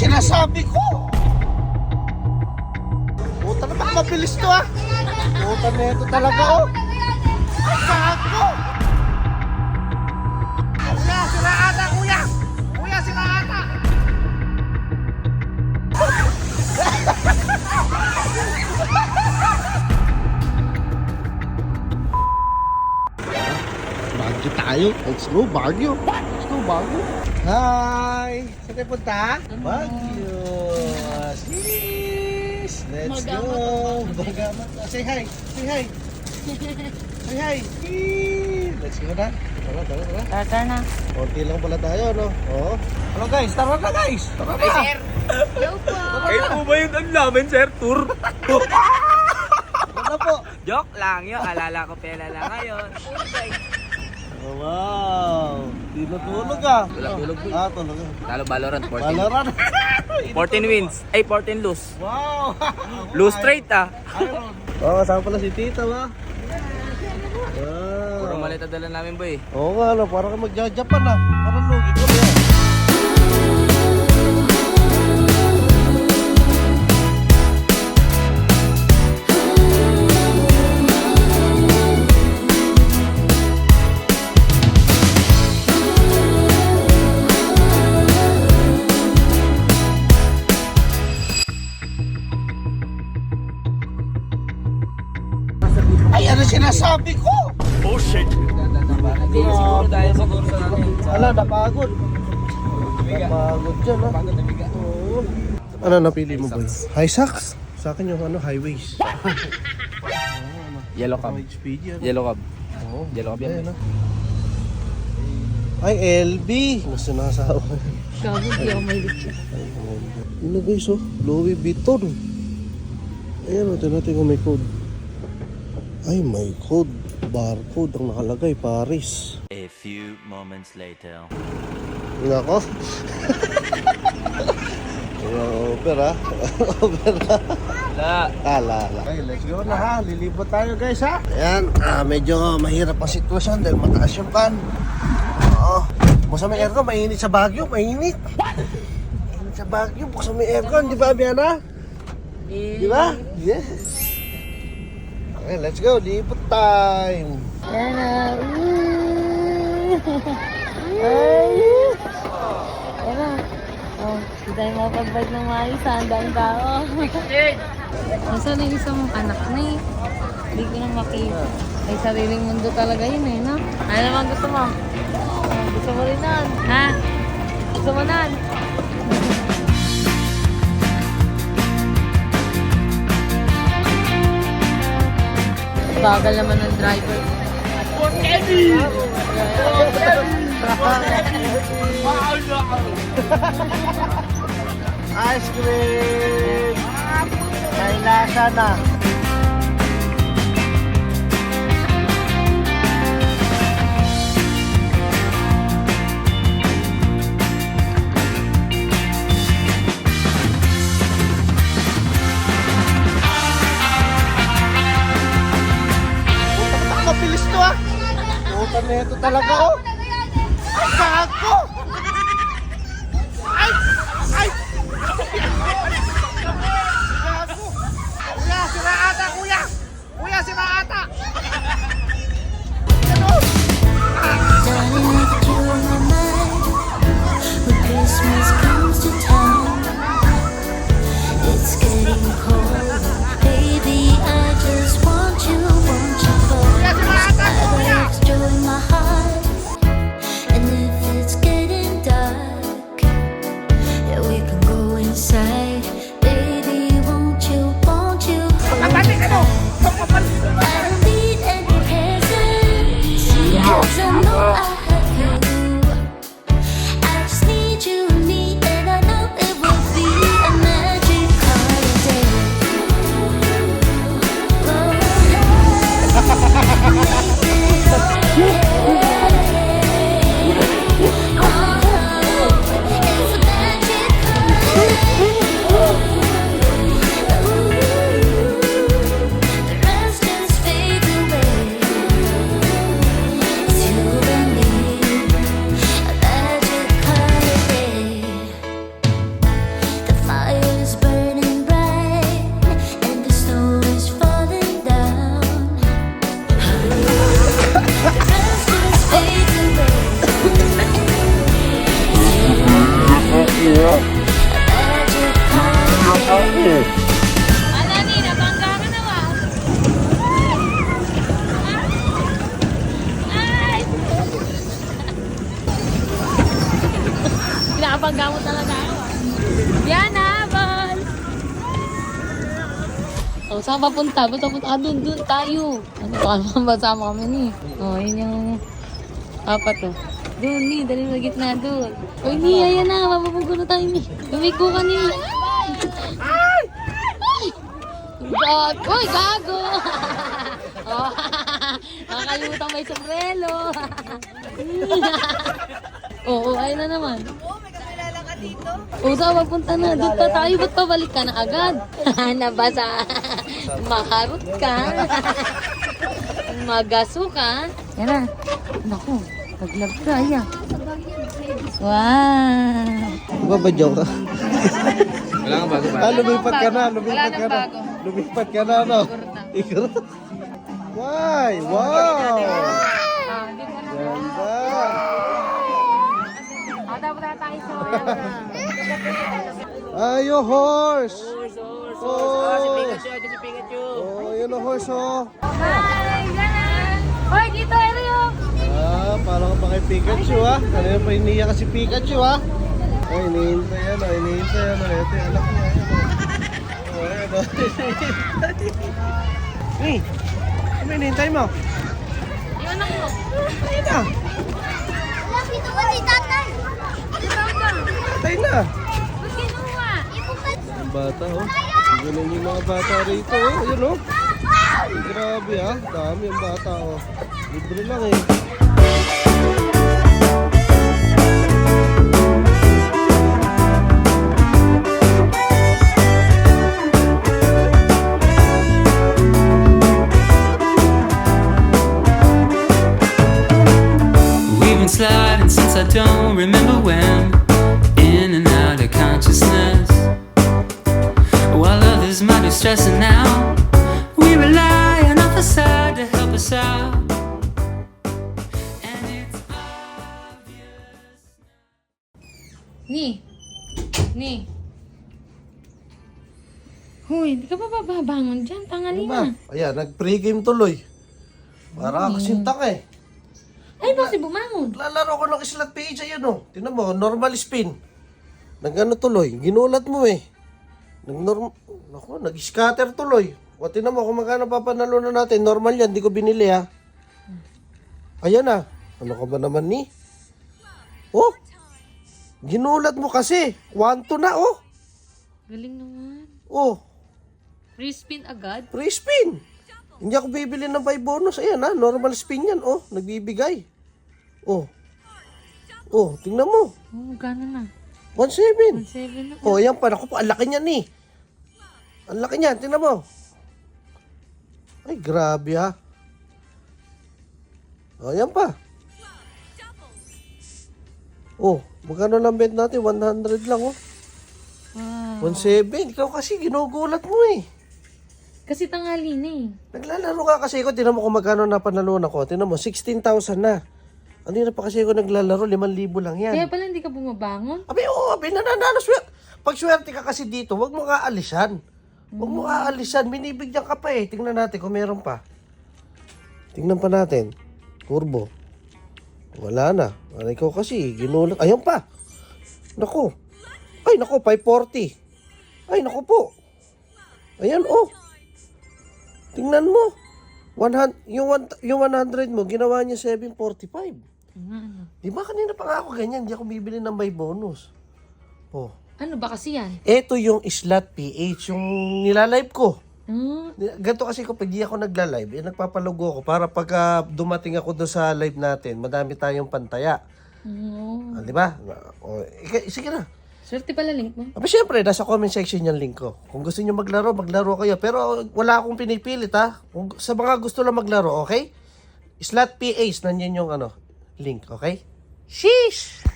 sinasabi ko? Puta na baka mabilis to ah. Puta na ito talaga oh. Gago! Kuya, sila ata kuya! Kuya, sila ata! Baguio tayo. Let's go, Baguio. Let's go, Baguio. Hi! Saan tayo punta? Baguio. Sis! Let's go! Magamat. Say hi! Say hi! Say hi! Let's go na. Tara, tara, tara. Tata na. Konti lang pala tayo, no? Oo. Hello guys, tara na guys! Tara na! Hello po. Kayo po ba yun ang namin, sir? Tour? Ano po? Joke lang yun. Alala ko pela lang ngayon. Oh, wow! Di natulog ah. Wala tulog po. Ah, tulog ah. Talo Valorant 14. Valorant. 14 wins. Ay, 14 lose. wow! Lose straight ah. Iron. Oo, kasama pala si Tita ba? Puro Wow. malita dala namin boy. Oo nga, no, parang ka magja-Japan ah. Parang lugi ko ano sinasabi ko? Hindi, siguro dahil siguro sa namin. Ala, napagod. Napagod dyan, ha? Oo. Ano napili mo, boy? High socks? Sa akin yung ano, highways. Yellow cab. HPG, ano? Yellow cab. Oo. Yellow cab yan. Ha? Ay, LB! Gusto na sa Gago, di ako. Ano guys, oh? Louis Vuitton. Ayan, ito natin kung may code. Ay, may code. Barcode ang nakalagay, Paris. A few moments later. Nako. Over ha. over ha. Wala. Alala. Okay, let's go na ha. Lilibot tayo guys ha. Ayan, ah, medyo mahirap ang sitwasyon dahil mataas yung pan. Oo. Buksan yung aircon, mainit sa Baguio, mainit. Mainit sa Baguio, buksan yung aircon, di ba, Biana? Di ba? Yes. Okay, let's go. Lipot time. Yan na. Ay! Yan na. Oh, hindi tayo makapag-bike ng maayos. ha? Ang daming tao. Nasaan na yung isang anak na eh? Hindi ko na makita. Ay, sariling mundo talaga yun eh, no? Ano naman gusto mo? Gusto mo rin nun? Ha? Gusto mo nun? Bagal naman ng driver. Ice cream! May lasa na. Talaga oh! Gago! Ay! Ay! Gago! Kuya, sila ata, kuya! Kuya, sila ata! Ano? Christmas comes to town. It's getting cold, Oh, saan papunta? Ba't papunta? Ah, dun, dun tayo. Ano ba sama kami ni? Oh, yun yung apat to. Doon, ni, dali sa gitna doon. Uy, ni, ayan na, mapapugo na tayo ni. Lumiko ka ni. Ay! Gag Uy, gago! oh, nakakalimutan may sombrero. Oo, oh, ayun na naman. Oo, saan papunta na? Doon pa tayo, ba't pabalik ka na agad? Nabasa. Makarot ka. Magaso ka. Yan na. Naku, pag-love ka, ayan. Wow. Babadyaw ka. Wala kang bago ba? Ah, lumipat ka na, lumipat ka na. Lumipat ka na, no? Ikot. Why? Wow! Ganda! Ayo, horse! Oh, Ah, si Pikachu, ito si Pikachu. Oh, yun ang horse, oh. Hi, Ganan! Hoy, dito, Elio! Ah, parang pa kay Pikachu, ha? Kanina pa iniyak ka si Pikachu, ha? Ay, inihintay yan, oh. Inihintay yan, oh. Ito yung anak niya, yan, oh. Oh, yan, oh. Hey, ano inihintay mo? Yung anak mo. Ayun na, Dito ko si tatay. patay na. Ba't kinuha? Ang bata, oh. Ganun yung mga bata rito, oh. Ayun, oh. Ay, grabe, ha? Dami ang bata, oh. Libre lang, eh. Huy, di ka pa babangon dyan. Tangali Ano ba? na. Ayan, nag-pregame tuloy. Para kasing taka, eh. Ay, bakit bumangon? Lalaro ko ng slot PH, ayan oh. Tinan mo, normal spin. Nagano tuloy, ginulat mo eh. Nag-norm... Naku, nag-scatter tuloy. O tinan mo kung magkano papanalo na natin. Normal yan, di ko binili ha. Ayan na. Ano ka ba naman ni? Oh! Ginulat mo kasi. 1-2 na oh. Galing naman. Oh, Free spin agad. free spin. Hindi ako bibili ng buy bonus. Ayan ha, normal spin yan oh. Nagbibigay. Oh. Oh, tingnan mo. Oh, gano'n na. 1-7. 1-7 na. Oh, yan pa. Naku po, ang laki niyan eh. Ang laki niyan. Tingnan mo. Ay, grabe ha. Oh, yan pa. Oh, magkano lang bet natin? 100 lang oh. Wow. 1.7. Ikaw kasi ginugulat mo eh. Kasi tangali na eh. Naglalaro ka kasi ako. Tinan mo kung magkano na panalunan ko. Tinan mo, 16,000 na. Ano na pa kasi ako naglalaro? 5,000 lang yan. Kaya pala hindi ka bumabangon. Abi, oo, abi, nananalo. Swer- Pag swerte ka kasi dito, wag mo kaalisan. Wag mo kaalisan. Binibigyan ka pa eh. Tingnan natin kung meron pa. Tingnan pa natin. Turbo. Wala na. Ano ikaw kasi, ginulat. Ayun pa. Nako. Ay, nako, 540. Ay, nako po. Ayan, oh. Tingnan mo. 100, yung, one, yung 100 mo, ginawa niya 745. Ano? Di ba kanina pa nga ako ganyan, hindi ako bibili ng may bonus. Oh. Ano ba kasi yan? Ito yung slot PH, yung nilalive ko. Hmm? Ganito kasi ko, pag di ako nagla-live, eh, nagpapalugo ako para pagka dumating ako doon sa live natin, madami tayong pantaya. Oh. Ah, di ba? O, ika- sige na. Swerte pala link mo. Aba, syempre, nasa comment section yung link ko. Kung gusto niyo maglaro, maglaro kayo. Pero wala akong pinipilit ha. Kung, sa mga gusto lang maglaro, okay? Slot PH, nanyan yung ano, link, okay? Sheesh!